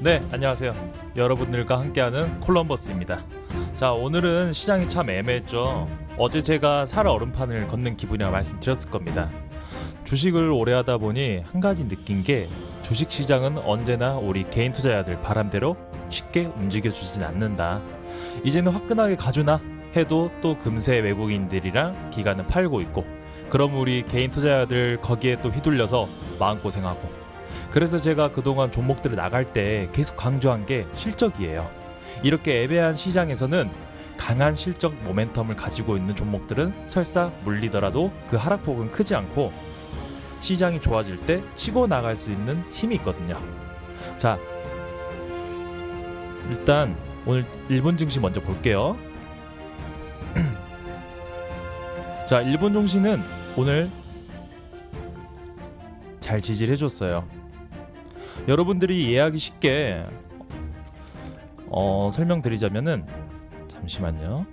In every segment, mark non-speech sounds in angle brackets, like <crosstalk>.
네, 안녕하세요. 여러분들과 함께하는 콜럼버스입니다. 자, 오늘은 시장이 참 애매했죠. 어제 제가 살 얼음판을 걷는 기분이라 말씀드렸을 겁니다. 주식을 오래 하다 보니 한 가지 느낀 게 주식 시장은 언제나 우리 개인 투자자들 바람대로 쉽게 움직여 주진 않는다. 이제는 화끈하게 가주나 해도 또 금세 외국인들이랑 기간은 팔고 있고 그럼 우리 개인 투자자들 거기에 또 휘둘려서 마음고생하고 그래서 제가 그동안 종목들을 나갈 때 계속 강조한 게 실적이에요. 이렇게 애매한 시장에서는 강한 실적 모멘텀을 가지고 있는 종목들은 설사 물리더라도 그 하락폭은 크지 않고 시장이 좋아질 때 치고 나갈 수 있는 힘이 있거든요. 자, 일단 오늘 일본 증시 먼저 볼게요. <clears throat> 자, 일본 증시는 오늘 잘 지지를 해줬어요. 여러분들이 이해하기 쉽게 어, 설명드리자면은 잠시만요.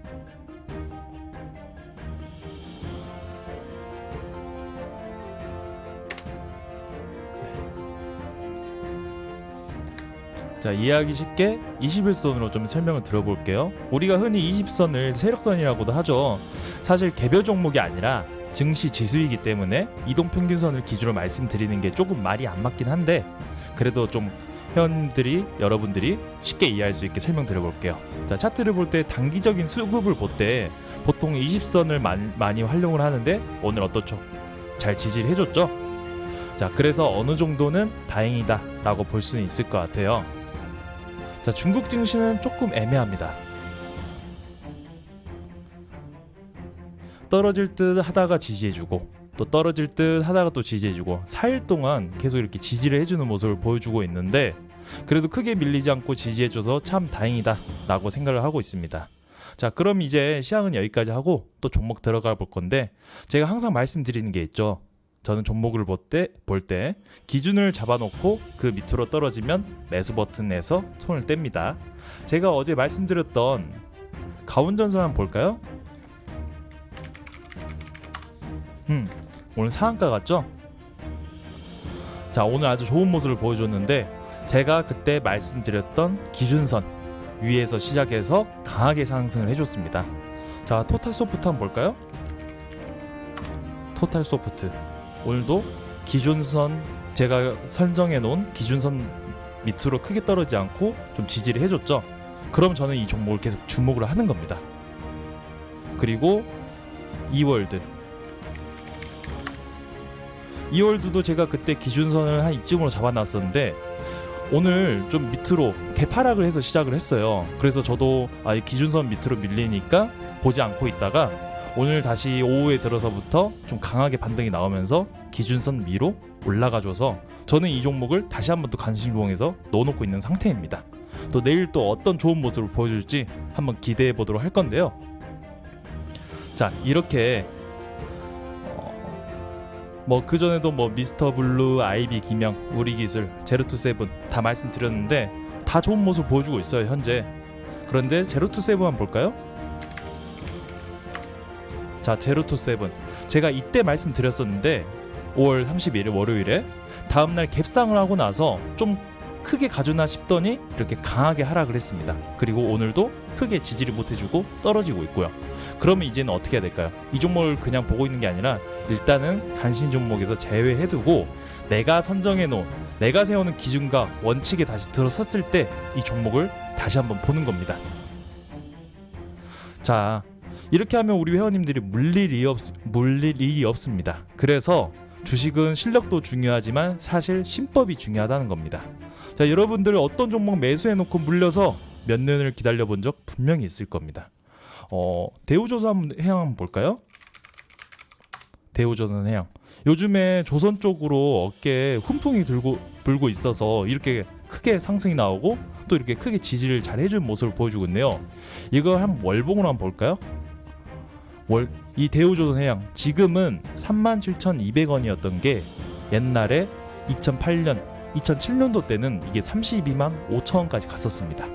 자, 이해하기 쉽게 21선으로 좀 설명을 들어볼게요. 우리가 흔히 20선을 세력선이라고도 하죠. 사실 개별 종목이 아니라 증시 지수이기 때문에 이동 평균선을 기준으로 말씀드리는 게 조금 말이 안 맞긴 한데 그래도 좀 회원들이 여러분들이 쉽게 이해할 수 있게 설명드려볼게요. 자 차트를 볼 때 단기적인 수급을 볼 때 보통 20선을 많이, 많이 활용을 하는데 오늘 어떻죠? 잘 지지를 해줬죠? 자 그래서 어느 정도는 다행이다 라고 볼 수는 있을 것 같아요. 자 중국 증시는 조금 애매합니다. 떨어질 듯 하다가 지지해주고 또 떨어질 듯 하다가 또 지지해주고 4일 동안 계속 이렇게 지지를 해주는 모습을 보여주고 있는데 그래도 크게 밀리지 않고 지지해줘서 참 다행이다 라고 생각을 하고 있습니다. 자 그럼 이제 시황은 여기까지 하고 또 종목 들어가 볼 건데 제가 항상 말씀드리는 게 있죠. 저는 종목을 볼 때 볼 때 기준을 잡아놓고 그 밑으로 떨어지면 매수 버튼에서 손을 뗍니다. 제가 어제 말씀드렸던 가운전선 한번 볼까요? 음, 오늘 상한가 같죠? 자, 오늘 아주 좋은 모습을 보여줬는데 제가 그때 말씀드렸던 기준선 위에서 시작해서 강하게 상승을 해줬습니다. 자, 토탈 소프트 한번 볼까요? 토탈 소프트 오늘도 기준선 제가 설정해 놓은 기준선 밑으로 크게 떨어지지 않고 좀 지지를 해줬죠. 그럼 저는 이 종목을 계속 주목을 하는 겁니다. 그리고 이월드 이월드도 제가 그때 기준선을 한 이쯤으로 잡아놨었는데 오늘 좀 밑으로 개파락을 해서 시작을 했어요. 그래서 저도 아, 이 기준선 밑으로 밀리니까 보지 않고 있다가 오늘 다시 오후에 들어서부터 좀 강하게 반등이 나오면서 기준선 위로 올라가줘서 저는 이 종목을 다시 한번 또 관심종에서 넣어놓고 있는 상태입니다. 또 내일 또 어떤 좋은 모습을 보여줄지 한번 기대해 보도록 할 건데요. 자 이렇게 뭐 그전에도 뭐 미스터 블루, 아이비, 김영, 우리 기술, 제로 투 세븐 다 말씀드렸는데 다 좋은 모습 보여주고 있어요 현재. 그런데 제로 투 세븐만 볼까요? 자 제로 투 세븐. 제가 이때 말씀드렸었는데 5월 31일 월요일에 다음날 갭상을 하고 나서 좀 크게 가주나 싶더니 이렇게 강하게 하락을 했습니다. 그리고 오늘도 크게 지지를 못해주고 떨어지고 있고요 그러면 이제는 어떻게 해야 될까요? 이 종목을 그냥 보고 있는 게 아니라 일단은 단신 종목에서 제외해두고 내가 선정해 놓은 내가 세우는 기준과 원칙에 다시 들어섰을 때 이 종목을 다시 한번 보는 겁니다. 자 이렇게 하면 우리 회원님들이 물릴 일이 없 물릴 일이 없습니다. 그래서 주식은 실력도 중요하지만 사실 심법이 중요하다는 겁니다. 자 여러분들 어떤 종목 매수해 놓고 물려서 몇 년을 기다려 본 적 분명히 있을 겁니다. 어, 대우조선 해양 한번 볼까요? 대우조선 해양. 요즘에 조선 쪽으로 어깨에 훈풍이 들고 불고 있어서 이렇게 크게 상승이 나오고 또 이렇게 크게 지지를 잘 해준 모습을 보여주고 있네요. 이거 한 월봉으로 한번 볼까요? 월, 이 대우조선 해양 지금은 37,200원이었던 게 옛날에 2008년, 2007년도 때는 이게 32만 5천 원까지 갔었습니다.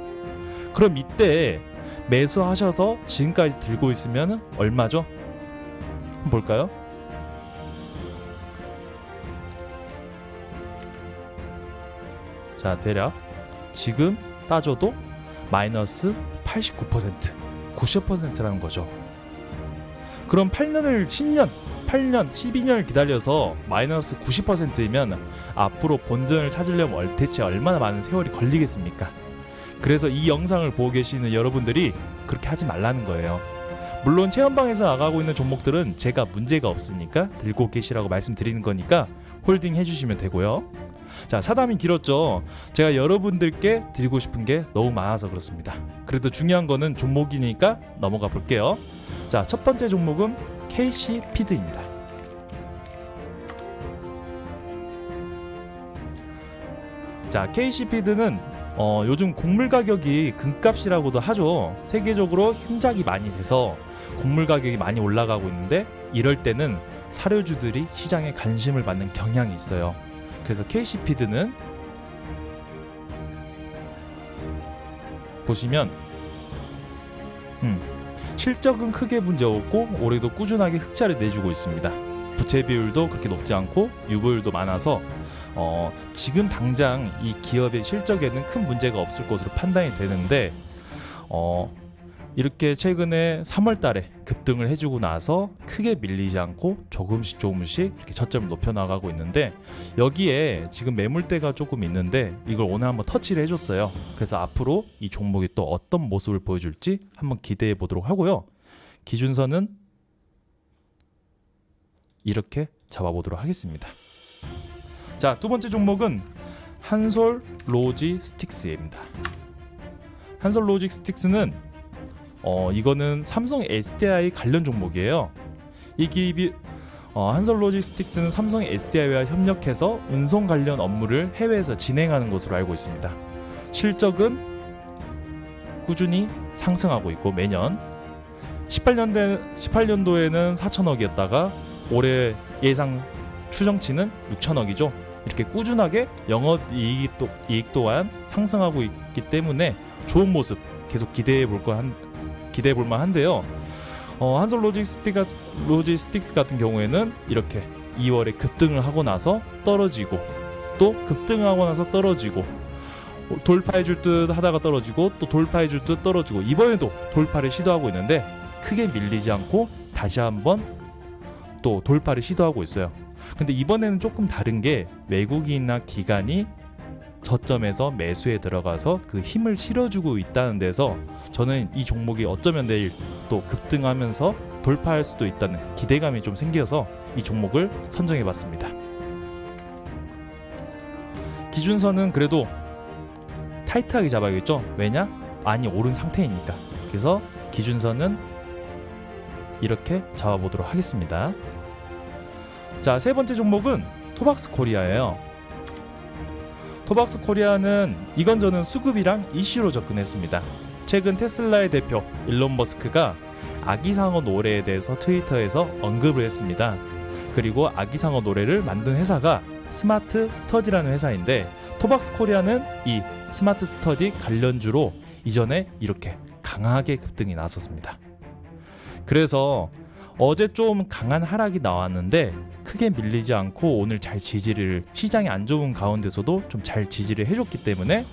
그럼 이때 매수하셔서 지금까지 들고 있으면 얼마죠? 볼까요? 자 대략 지금 따져도 마이너스 89% 90%라는 거죠. 그럼 8년을 10년 8년 12년을 기다려서 마이너스 90%이면 앞으로 본전을 찾으려면 얼- 대체 얼마나 많은 세월이 걸리겠습니까? 그래서 이 영상을 보고 계시는 여러분들이 그렇게 하지 말라는 거예요. 물론 체험방에서 나가고 있는 종목들은 제가 문제가 없으니까 들고 계시라고 말씀드리는 거니까 홀딩 해주시면 되고요. 자, 사담이 길었죠. 제가 여러분들께 드리고 싶은 게 너무 많아서 그렇습니다. 그래도 중요한 거는 종목이니까 넘어가 볼게요. 자, 첫 번째 종목은 KC 피드입니다. 자, KC 피드는 어, 요즘 곡물 가격이 금값이라고도 하죠. 세계적으로 흉작이 많이 돼서 곡물 가격이 많이 올라가고 있는데 이럴 때는 사료주들이 시장에 관심을 받는 경향이 있어요. 그래서 KC 피드는 보시면 음, 실적은 크게 문제 없고 올해도 꾸준하게 흑자를 내주고 있습니다. 부채 비율도 그렇게 높지 않고 유보율도 많아서 어, 지금 당장 이 기업의 실적에는 큰 문제가 없을 것으로 판단이 되는데 어, 이렇게 최근에 3월 달에 급등을 해주고 나서 크게 밀리지 않고 조금씩 조금씩 이렇게 저점을 높여 나가고 있는데 여기에 지금 매물대가 조금 있는데 이걸 오늘 한번 터치를 해줬어요. 그래서 앞으로 이 종목이 또 어떤 모습을 보여줄지 한번 기대해 보도록 하고요. 기준선은 이렇게 잡아보도록 하겠습니다. 자, 두 번째 종목은 한솔 로지스틱스입니다. 한솔 로지스틱스는 어, 이거는 삼성 SDI 관련 종목이에요. 이 기업이 어, 한솔 로지스틱스는 삼성 SDI와 협력해서 운송 관련 업무를 해외에서 진행하는 것으로 알고 있습니다. 실적은 꾸준히 상승하고 있고 매년 18년대 18년도에는 4천억이었다가 올해 예상 추정치는 6천억이죠. 이렇게 꾸준하게 영업 이익, 도, 이익 또한 상승하고 있기 때문에 좋은 모습 계속 기대해 볼거 한 기대해 볼 만한데요. 어, 한솔 로지스틱스, 로지스틱스 같은 경우에는 이렇게 2월에 급등을 하고 나서 떨어지고 또 급등하고 나서 떨어지고 돌파해 줄 듯 하다가 떨어지고 또 돌파해 줄 듯 떨어지고 이번에도 돌파를 시도하고 있는데 크게 밀리지 않고 다시 한번 또 돌파를 시도하고 있어요. 근데 이번에는 조금 다른 게 외국인이나 기관이 저점에서 매수에 들어가서 그 힘을 실어주고 있다는 데서 저는 이 종목이 어쩌면 내일 또 급등하면서 돌파할 수도 있다는 기대감이 좀 생겨서 이 종목을 선정해 봤습니다. 기준선은 그래도 타이트하게 잡아야겠죠? 왜냐? 많이 오른 상태이니까. 그래서 기준선은 이렇게 잡아보도록 하겠습니다. 자, 세 번째 종목은 토박스 코리아예요. 토박스 코리아는 이건 저는 수급이랑 이슈로 접근했습니다. 최근 테슬라의 대표 일론 머스크가 아기상어 노래에 대해서 트위터에서 언급을 했습니다. 그리고 아기상어 노래를 만든 회사가 스마트 스터디라는 회사인데 토박스 코리아는 이 스마트 스터디 관련주로 이전에 이렇게 강하게 급등이 나섰습니다. 그래서 어제 좀 강한 하락이 나왔는데 크게 밀리지 않고 오늘 잘 지지를 시장이 안 좋은 가운데서도 좀 잘 지지를 해줬기 때문에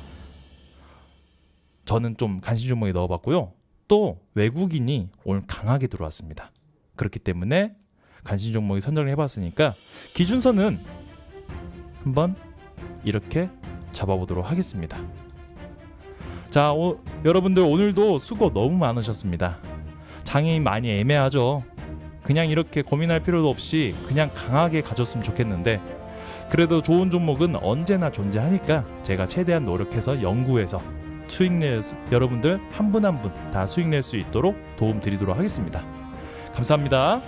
저는 좀 간신 종목에 넣어봤고요. 또 외국인이 오늘 강하게 들어왔습니다. 그렇기 때문에 간신 종목에 선정을 해봤으니까 기준선은 한번 이렇게 잡아보도록 하겠습니다. 자, 오, 여러분들 오늘도 수고 너무 많으셨습니다. 장이 많이 애매하죠. 그냥 이렇게 고민할 필요도 없이 그냥 강하게 가졌으면 좋겠는데 그래도 좋은 종목은 언제나 존재하니까 제가 최대한 노력해서 연구해서 수익 낼 수- 여러분들 한 분 한 분 다 수익 낼 수 있도록 도움 드리도록 하겠습니다. 감사합니다.